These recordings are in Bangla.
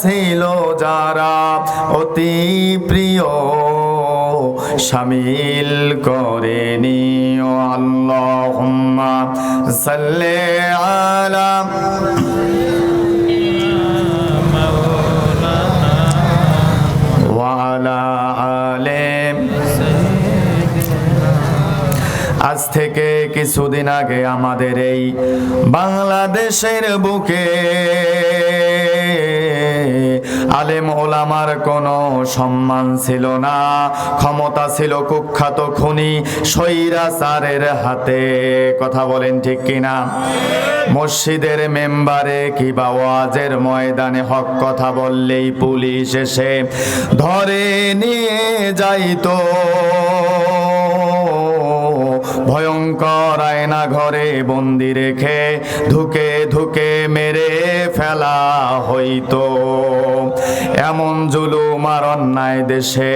ছিল যারা অতি প্রিয়। শামিল করে নিও আল্লাহুম্মা সাল্লি আলা। আজ থেকে কিছুদিন আগে আমাদের এই বাংলাদেশের বুকে আলেম ওলামার কোনো সম্মান ছিল না। ক্ষমতা ছিল কুখ্যাত খুনি স্বৈরাচারের হাতে। কথা বলেন ঠিক কিনা? মসজিদের মেম্বারে কিবা ওয়াজের ময়দানে হক কথা বললেই পুলিশ এসে ধরে নিয়ে যাইতো। ভয়ঙ্কর আয়না ঘরে বন্দি রেখে ধুকে ধুকে মেরে ফেলা হইতো। এমন জুলুম আর অন্যায় দেশে,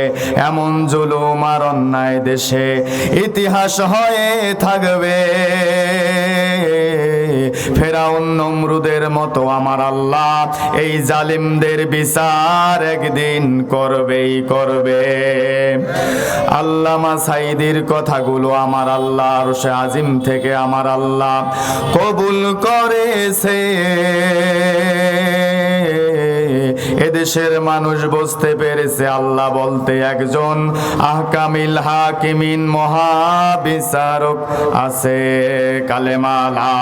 এমন জুলুম আর অন্যায় দেশে ইতিহাস হয়ে থাকবে। ফেরাউন নমরুদের মতো আমার আল্লাহ এই জালিমদের বিচার একদিন করবেই করবে। আল্লামা সাইদির কথাগুলো আমার আল্লাহ সে আজিম থেকে আমার আল্লাহ কবুল করেছে। এদেশের মানুষ বুঝতে পেরেছে, আল্লাহ বলতে একজন আহকামিল হাকিমিন মহাবিচারক আছে কালেমালা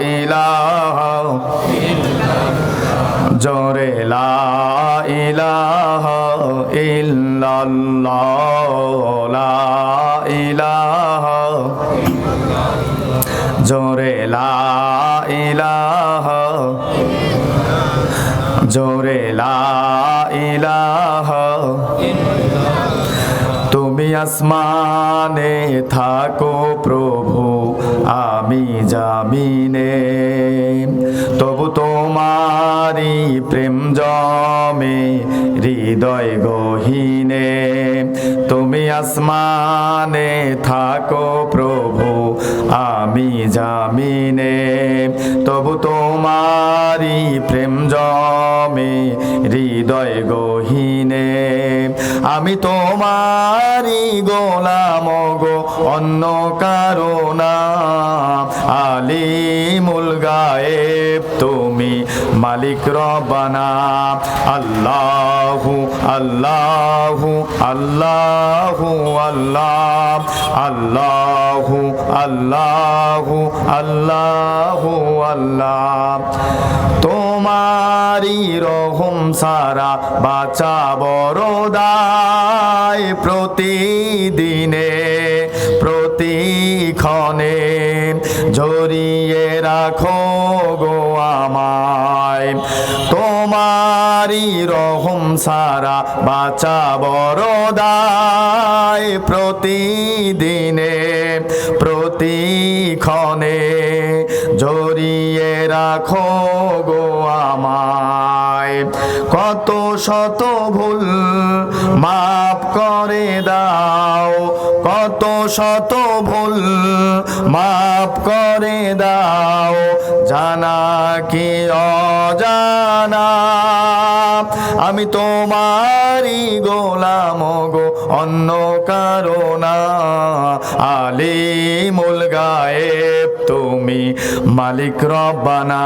ইলাহা। জোরে ইলাহা ইলাহা। জোরে লা ইলাহা জোরে লাহ তুমি আসমানে থাকো প্রভু আমি জামিনে। তবু তোমারি প্রেম জমে হৃদয় গহীনে, তুমি আসমানে থাকো প্রভু, আমি জামিনে। তবু তোমারি প্রেম জমে হৃদয় গহীনে, আমি তোমারি গোলাম গো, অন্য কারও কারণা আলিমুল গায়েব। তুমি মালিক রবানা আল্লাহু আল্লাহু আল্লাহু, আল্লাহ। আল্লাহু আল্লাহু আল্লাহু, আল্লাহ। তোমারি রহম সারা বাঁচা বড়দায় প্রতিদিনে, প্রতিক্ষণে। জড়িয়ে রাখো আমায় তোমারি রহম সারা বাঁচা বড়দায় প্রতিদিনে প্রতিক্ষণে জড়িয়ে রাখো গো আমায়। কত শত ভুল মাফ করে দাও, কত শত ভুল মাফ করে দাও, জানা কি অজানা? আমি তোমারি গোলাম গো, অন্য কারণা আলিমুল গায়েব তুমি মালিক রব্বানা।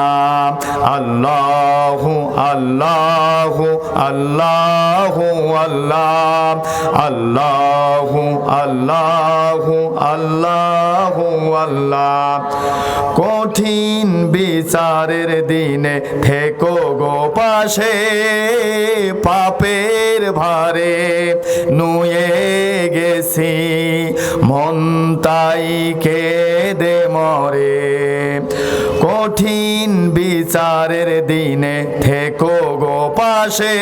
আল্লাহু আল্লাহু আল্লাহু, আল্লাহ। আল্লাহু আল্লাহু আল্লাহু, আল্লাহ। কঠিন বিচারের দিনে থেকো গো পাশে, পাপের ভারে নুয়ে গেছি। মন তাই কেঁদে মরে। কঠিন বিচারের দিনে থেকো গো পাশে,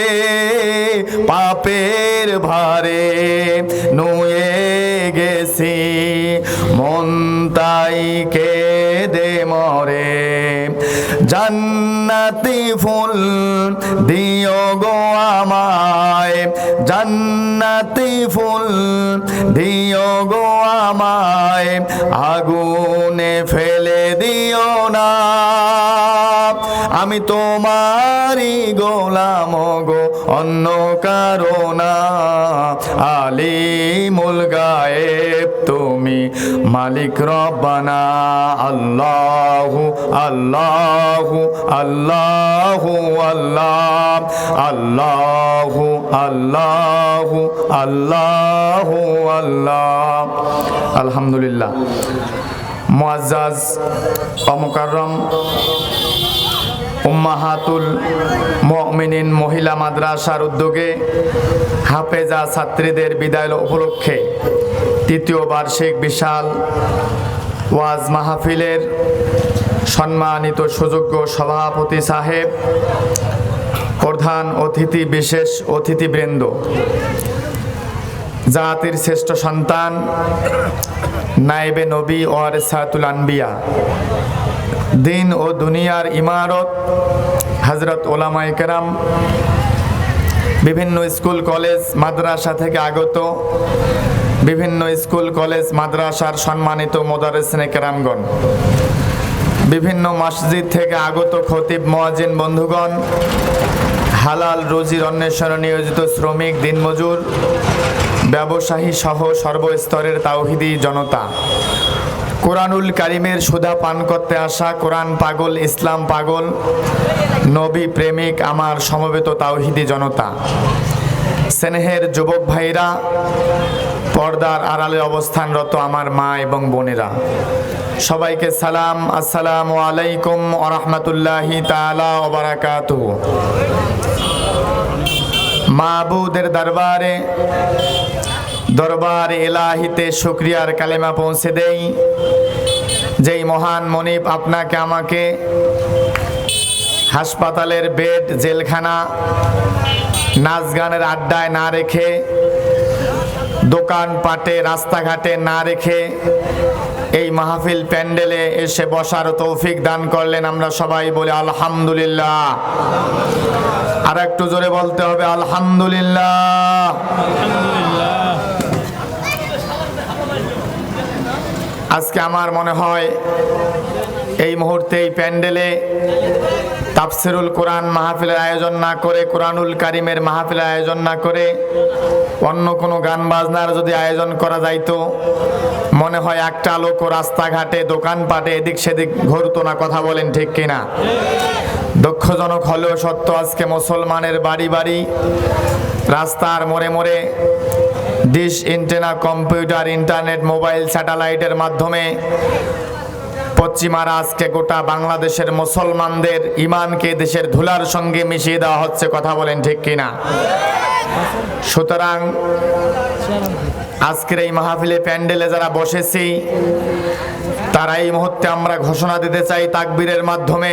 পাপের ভারে নুয়ে গেছি, মন তাই কেঁদে মরে। জান্নাতি ফুল দিও গো আমায়, জান্নাতি ফুল দিও গো আমায় আগুনে ফেলে দিও না। আমি তোমারই গোলাম গো, অন্য কারও না। আলিমুল গায়েব তুমি মালিক রব্বানা। আল্লাহু আল্লাহু আল্লাহু, আল্লাহ। আল্লাহু আল্লাহু আল্লাহু, আল্লাহ। আলহামদুলিল্লাহ। মুআজ্জাজ অমুকাররম উম্মাহাতুল মুমিনিন মহিলা মাদ্রাসার উদ্যোগে হাফেজা ছাত্রীদের বিদায় উপলক্ষে তৃতীয় বার্ষিক বিশাল ওয়াজ মাহফিলের সম্মানিত সুযোগ্য সভাপতি সাহেব, প্রধান অতিথি, বিশেষ অতিথিবৃন্দ, জাতির শ্রেষ্ঠ সন্তান নাইবে নবী ও সাতুল আনবিয়া। দিন ও দুনিয়ার ইমারত হজরত ওলামাই কেরাম, বিভিন্ন স্কুল, কলেজ, মাদ্রাসা থেকে আগত, বিভিন্ন স্কুল, কলেজ, মাদ্রাসার সম্মানিত মোদারেসনে কেরামগণ, বিভিন্ন মসজিদ থেকে আগত খতিব মোয়াজিন বন্ধুগণ, হালাল রুজির অন্বেষণে নিয়োজিত শ্রমিক, দিনমজুর, ব্যবসায়ী সহ সর্বস্তরের তাওহিদি জনতা। কোরআনুল কারিমের সুধা পান করতে আসা কোরআন পাগল, ইসলাম পাগল, নবী প্রেমিক, আমার সমবেত তাওহিদি জনতা। স্নেহের যুবক ভাইরা, পর্দার আড়ালে অবস্থানরত আমার মা এবং বোনেরা, সবাইকে সালাম, আসসালামু আলাইকুম আরহামতুল্লাহি তালা ওবারাকাতু মাহবুদের দরবারে দরবার এলাহিতে শুক্রিয়ার কালেমা পৌঁছে দেই। যেই মহান মনিব আপনাকে আমাকে হাসপাতালের বেড, জেলখানা নাচ গানের আড্ডায় না রেখে দোকান পাটে রাস্তাঘাটে না রেখে এই মাহফিল প্যান্ডেলে এসে বসার তৌফিক দান করলেন আমরা সবাই বলি আলহামদুলিল্লাহ। আর একটু জোরে বলতে হবে, আলহামদুলিল্লাহ। আজকে আমার মনে হয় এই মুহূর্তে এই প্যান্ডেলে তাফসিরুল কোরআন মাহফিলের আয়োজন না করে, কোরআনুল কারিমের মাহফিলের আয়োজন না করে অন্য কোনো গান বাজনার যদি আয়োজন করা যাইতো, মনে হয় একটা লোক রাস্তাঘাটে, দোকানপাটে এদিক সেদিক ঘুরতো না, কথা বলেন ঠিক কিনা? দক্ষজনক হলেও সত্য, আজকে মুসলমানের বাড়ি বাড়ি রাস্তার মোড়ে মোড়ে dish antenna computer internet mobile স্যাটেলাইটের মাধ্যমে পশ্চিমারা আজকে গোটা বাংলাদেশের মুসলমানদের ইমানকে দেশের ধুলার সঙ্গে মিশিয়ে দেওয়া হচ্ছে, কথা বলেন ঠিক কিনা? সুতরাং আজকের এই মাহফিলে প্যান্ডেলে যারা বসেছি, তারা এই মুহূর্তে আমরা ঘোষণা দিতে চাই, তাকবীরের মাধ্যমে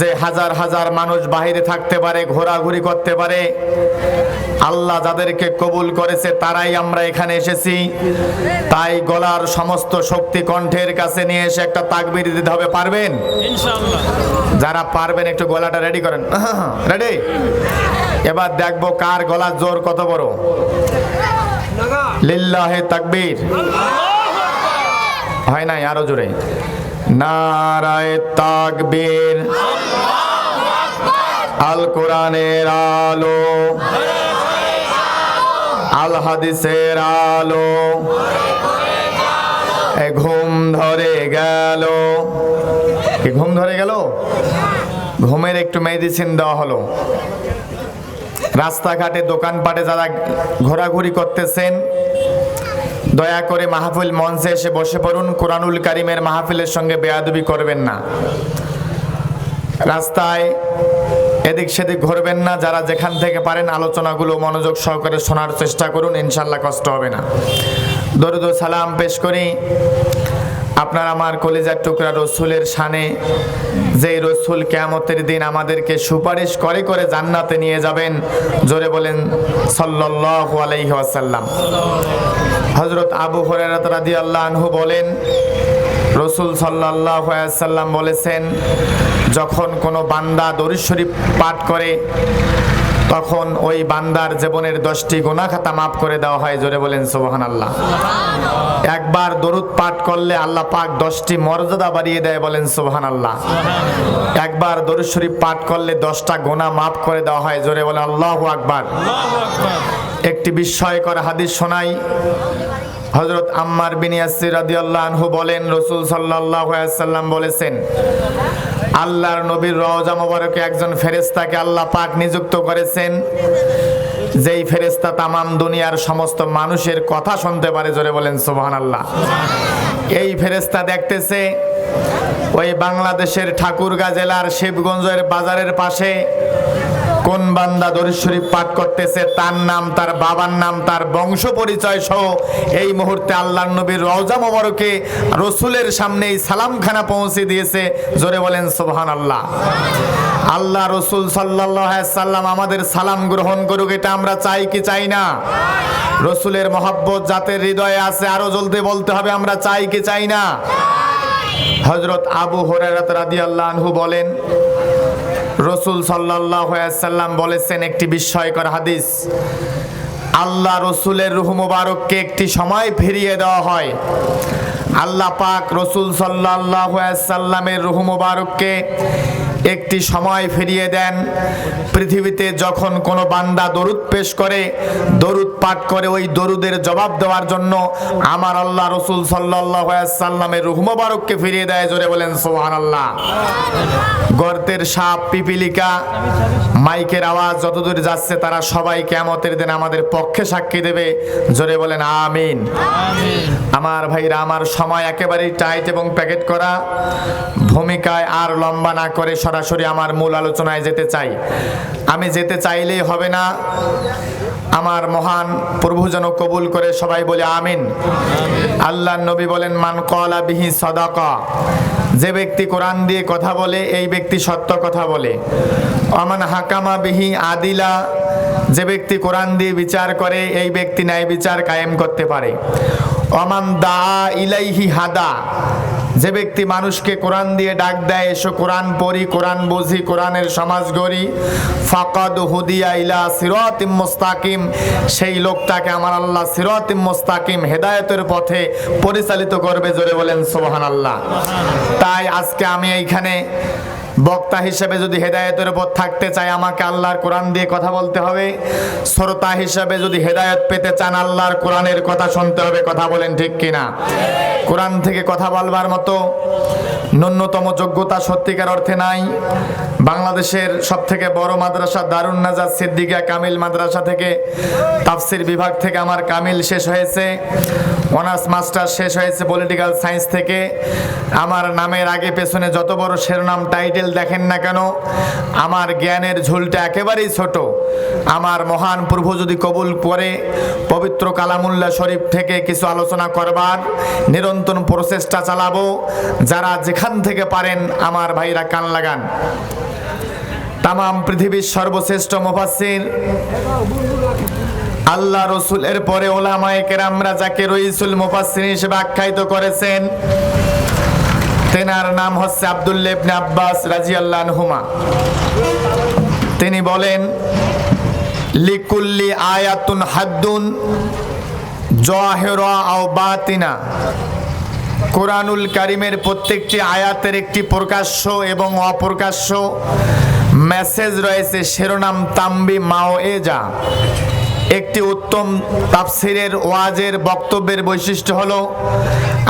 যে হাজার হাজার মানুষ বাহিরে থাকতে পারে ঘোরাঘুরি করতে পারে আল্লাহ যাদেরকে কবুল করেছে তারাই আমরা এখানে এসেছি। তাই গলার সমস্ত শক্তি কণ্ঠের কাছে নিয়ে এসে একটা তাকবির দিতে হবে পারবেন? যারা পারবেন একটু গলাটা রেডি করেন। রেডি এবার দেখব কার গলার জোর কত বড়। লিল্লাহে তাকবীর। হয় নাই আরও জোরে। নারায় তাকবীর। আল কোরআনের আলো। আল হাদিসের আলো। ঘুম ধরে গেল। ঘুম ধরে গেল? ঘুমের একটু মেডিসিন দেওয়া হলো। রাস্তাঘাটে দোকানপাটে যারা ঘোরাঘুরি করতেছেন দয়া করে মাহফিল মঞ্চে এসে বসে পড়ুন, কোরআনুল কারিমের মাহফিলের সঙ্গে বেয়াদবি করবেন না। রাস্তায় এদিক সেদিক ঘুরবেন না, যারা যেখান থেকে পারেন আলোচনাগুলো মনোযোগ সহকারে শোনার চেষ্টা করুন ইনশাল্লাহ কষ্ট হবে না। দরুদ সালাম পেশ করি। আপনার আমার কলিজার টুকরা রসুলের শানে যে রসুল কেয়ামতের দিন আমাদেরকে সুপারিশ করে করে জান্নাতে নিয়ে যাবেন, জোরে বলেন সাল্লাল্লাহু আলাইহি হজরত আবু হরারত রাদি আল্লাহ আনহু বলেন রসুল আলাইহি সাল্লাম বলেছেন যখন কোনো বান্দা দরুদ শরীফ পাঠ করে তখন ওই বান্দার জীবনের দশটি গোনা খাতা মাফ করে দেওয়া হয়। জোরে বলেন সুবহান আল্লাহ একবার দরুদ পাঠ করলে আল্লাহ পাক দশটি মর্যাদা বাড়িয়ে দেয় বলেন সুবহান আল্লাহ একবার দরুদ শরীফ পাঠ করলে দশটা গোনা মাফ করে দেওয়া হয়। জোরে বলেন আল্লাহ আকবার। একটি বিস্ময়কর হাদিস শোনাই। হজরত আম্মার বিন ইয়াসির রাদিয়াল্লাহু আনহু বলেন, রসুল সাল্লাল্লাহু আলাইহি সাল্লাম বলেছেন, আল্লাহর নবীর রওজা মোবারকে একজন ফেরেশতাকে আল্লাহ পাক নিযুক্ত করেছেন। যেই ফেরেশতা তামাম দুনিয়ার সমস্ত মানুষের কথা শুনতে পারে, জোরে বলেন সুবহানাল্লাহ। এই ফেরেশতা দেখতেছে, ওই বাংলাদেশের ঠাকুরগাঁ জেলার শিবগঞ্জের বাজারের পাশে কোন বান্দা দরুদ শরীফ পাঠ করতেছে, তার নাম, তার বাবার নাম, তার বংশ পরিচয় সহ এই মুহূর্তে আল্লাহ নবীর রওজা মোবারকে রসুলের সামনে এই সালামখানা পৌঁছে দিয়েছে। জোরে বলেন সুবহান আল্লাহ আল্লাহ রসুল সাল্লাম আমাদের সালাম গ্রহণ করুক, এটা আমরা চাই কি চাই না? রসুলের মহাব্বত যাদের হৃদয়ে আছে, আরও জলদি বলতে হবে, আমরা চাই কি চাই না? হজরত আবু হরারাত রাদিয়াল্লাহু আনহু বলেন রসুল সাল্লাম বলেছেন একটি বিস্ময়কর হাদিস। আল্লাহ রসুলের রুহ মুবারককে একটি সময় ফিরিয়ে দেওয়া হয়। আল্লাহ পাক রসুল সাল্লাহ সাল্লামের রুহ মুবারককে একটি সময় ফিরিয়ে দেন। পৃথিবীতে যখন কোনো বান্দা দরুদ পেশ করে, দরুদ পাঠ করে, ওই দরুদের জবাব দেওয়ার জন্য আমার আল্লাহ রসুল সাল্লাহ সাল্লামের রুহ মুবারককে ফিরিয়ে দেয়, জোরে বলেন সোহান আল্লাহ গর্তের সাপ, পিপিলিকা, মাইকের আওয়াজ যতদূর যাচ্ছে তারা সবাই কেমতের দিন আমাদের পক্ষে সাক্ষী দেবে। জোরে বলেন, আমিন। আমার ভাইরা, আমার সময় একেবারেই টাইট এবং প্যাকেট করা। ভূমিকায় আর লম্বা না করে সরাসরি আমার মূল আলোচনায় যেতে চাই। আমি যেতে চাইলেই হবে না। আমার মহান প্রভু যেন কবুল করে সবাই বলে, আমিন। আল্লাহ নবী বলেন, মান কলা বিহি সদাকা। যে ব্যক্তি কোরআন দিয়ে কথা বলে, এই ব্যক্তি সত্য কথা বলে। অমান হাকামা বিহি আদিলা, যে ব্যক্তি কোরআন দিয়ে বিচার করে, এই ব্যক্তি ন্যায় বিচার কায়েম করতে পারে। অমান দা ইলাইহি হাদা যে ব্যক্তি মানুষকে কোরআন দিয়ে ডাক দেয়, এসো কোরআন পড়ি, কোরআন বুঝি, কোরআনের সমাজ গড়ি। ফাকাদ হুদিয়া ইলা সিরত মুস্তাকিম, সেই লোকটাকে আমার আল্লাহ সিরত মুস্তাকিম, হেদায়তের পথে পরিচালিত করবে, জোরে বলেন সোহান আল্লাহ তাই আজকে আমি এইখানে বক্তা হিসেবে যদি হেদায়তের উপর থাকতে চাই আমাকে আল্লাহর কোরআন দিয়ে কথা বলতে হবে। শ্রোতা হিসেবে যদি হেদায়ত পেতে চান, আল্লাহর কোরআনের কথা শুনতে হবে। কথা বলেন ঠিক কিনা? কোরআন থেকে কথা বলবার মতো ন্যূনতম যোগ্যতা সত্যিকার অর্থে নাই। বাংলাদেশের সব থেকে বড় মাদ্রাসা দারুণ নাজাদ সিদ্দিকা কামিল মাদ্রাসা থেকে, তাফসির বিভাগ থেকে আমার কামিল শেষ হয়েছে, অনার্স মাস্টার শেষ হয়েছে পলিটিক্যাল সায়েন্স থেকে। আমার নামের আগে পেছনে যত বড় শিরোনাম, টাইটেল দেখেন না কেন, আমার জ্ঞানের ঝুলটা একেবারেই ছোট। আমার মহান প্রভু যদি কবুল করে, পবিত্র কালামুল্লা শরীফ থেকে কিছু আলোচনা করবার নিরন্তর প্রচেষ্টা চালাবো, যারা যেখান থেকে পারেন আমার ভাইরা কান লাগান। তাম পৃথিবীর সর্বশ্রেষ্ঠ মুফাসসির। আল্লাহ রসুলের পরে ওলামায়ে কেরামরা যাকে রইসুল মুফাসসির হিসেবে আখ্যায়িত করেছেন, তেনার নাম হচ্ছে আব্দুল্লাহ আব্বাস রাজিয়াল্লাহু আনহুমা। তিনি বলেন, লিকুল্লি আয়াতুন হাদ্দুন আও বাতিনা। কোরআনুল কারিমের প্রত্যেকটি আয়াতের একটি প্রকাশ্য এবং অপ্রকাশ্য মেসেজ রয়েছে শিরোনাম তাম্বি মাও এজা একটি উত্তম তাফসিরের ওয়াজের বক্তব্যের বৈশিষ্ট্য হলো,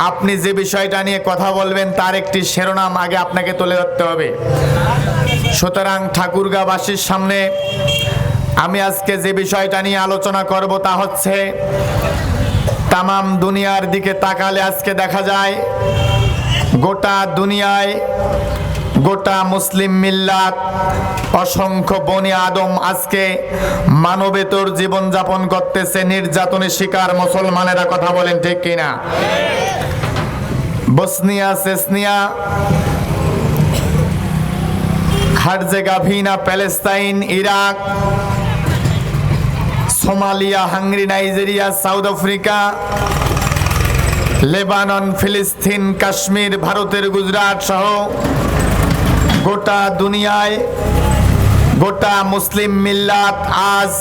আপনি যে বিষয়টা নিয়ে কথা বলবেন তার একটি শিরোনাম আগে আপনাকে তুলে ধরতে হবে। সুতরাং ঠাকুরগাঁবাসীর সামনে আমি আজকে যে বিষয়টা নিয়ে আলোচনা করব তা হচ্ছে, তামাম দুনিয়ার দিকে তাকালে আজকে দেখা যায়, গোটা দুনিয়ায় গোটা মুসলিম মিল্লাত, অসংখ্য বনি আদম আজকে মানবেতর জীবনযাপন করতেছে, নির্যাতনের শিকার মুসলমানেরা কথা বলেন ঠিক কিনা? Bosnia, Chechnya Herzegovina Palestine, Iraq, Somalia, Hungary, Nigeria, South Africa, Lebanon, ফিলিস্তিন, কাশ্মীর, ভারতের গুজরাট সহ গোটা দুনিয়ায় গোটা মুসলিম মিল্লাত আজ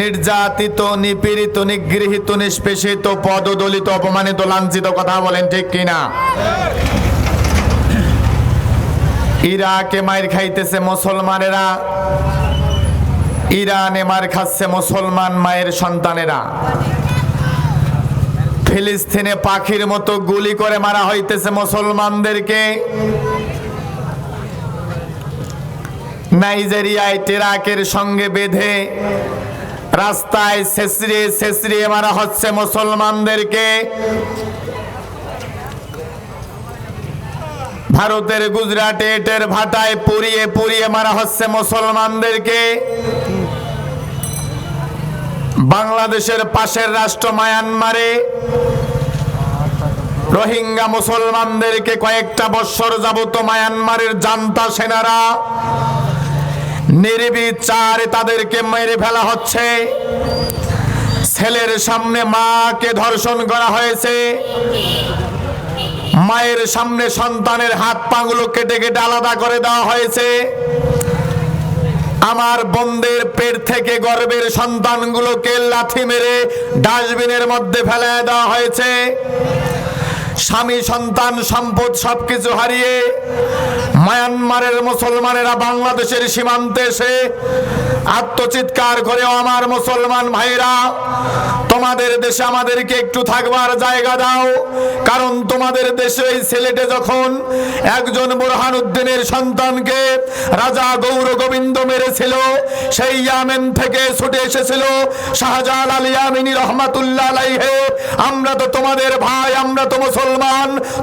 নির্যাতিত, নিপীড়িত, নিগৃহীত, নিষ্পেষিত, পদদলিত, অপমানিত, লাঞ্ছিত কথা বলেন ঠিক কিনা? ইরাকে মায়ের খাইতেছে মুসলমানেরা, ইরানে মার খাচ্ছে মুসলমান মায়ের সন্তানেরা। ফিলিস্তিনে পাখির মতো গুলি করে মারা হইতেছে মুসলমানদেরকে। নাইজেরিয়ায় টেরাকের সঙ্গে বেঁধে রাস্তায় শেষরিয়ে শেষরিয়ে মারা হচ্ছে মুসলমানদেরকে। ভারতের গুজরাটে এটের ভাটায় পুড়িয়ে পুড়িয়ে মারা হচ্ছে মুসলমানদেরকে। বাংলাদেশের পাশের রাষ্ট্র মায়ানমারে রোহিঙ্গা মুসলমানদেরকে কয়েকটা বৎসর যাবত মায়ানমারের জান্তা সেনারা নির্বিচারে তাদেরকে মেরে ফেলা হচ্ছে। ছেলের সামনে মাকে ধর্ষণ করা হয়েছে। মায়ের সামনে সন্তানের হাত পাগুলো কেটে কেটে আলাদা করে দেওয়া হয়েছে। আমার বন্ধের পেট থেকে গর্বের সন্তানগুলোকে লাথি মেরে ডাস্টবিনের মধ্যে ফেলে দেওয়া হয়েছে। স্বামী, সন্তান, সম্পদ সবকিছু হারিয়ে মায়ানমারের মুসলমানেরা বাংলাদেশের সীমান্তে এসে আত্মচিৎকার করে "ও আমার মুসলমান ভাইরা, তোমাদের দেশে আমাদেরকে একটু থাকবার জায়গা দাও। কারণ তোমাদের দেশে এই ছেলেটে যখন একজন বোরহান উদ্দিনের সন্তানকে রাজা গৌর গোবিন্দ মেরেছিল, সেই ইয়ামেন থেকে ছুটে এসেছিল শাহজাহান আলী আমিনী রহমাতুল্লাহ আমরা তো তোমাদের ভাই, আমরা তো মুসলমান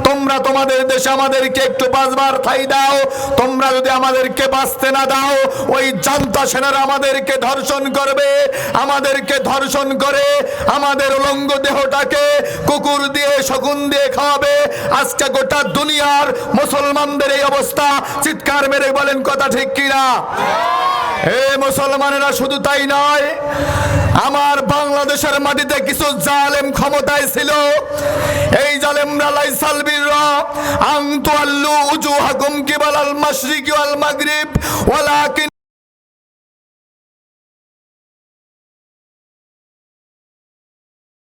তোমরা তোমাদের দেশে আমাদেরকে একটু বাঁচবার ঠাই দাও। তোমরা যদি আমাদেরকে বাঁচতে না দাও, ওই জান্তা সেনারা আমাদেরকে ধর্ষণ করবে। আমাদেরকে ধর্ষণ করে আমাদের উলঙ্গ দেহটাকে কুকুর দিয়ে, শকুন দিয়ে খাওয়াবে। আজকে গোটা দুনিয়ার মুসলমানদের এই অবস্থা। চিৎকার মেরে বলেন, কথা ঠিক কিনা? হে মুসলমানেরা, শুধু তাই নয়, আমার বাংলাদেশের মাটিতে কিছু জালেম ক্ষমতায় ছিল। এই জালেমরা লাইসাল বীররা আং উজু উজুহাকুম কিবাল আল মাশরিকি ওয়াল মাগরিব, ওয়ালাকিন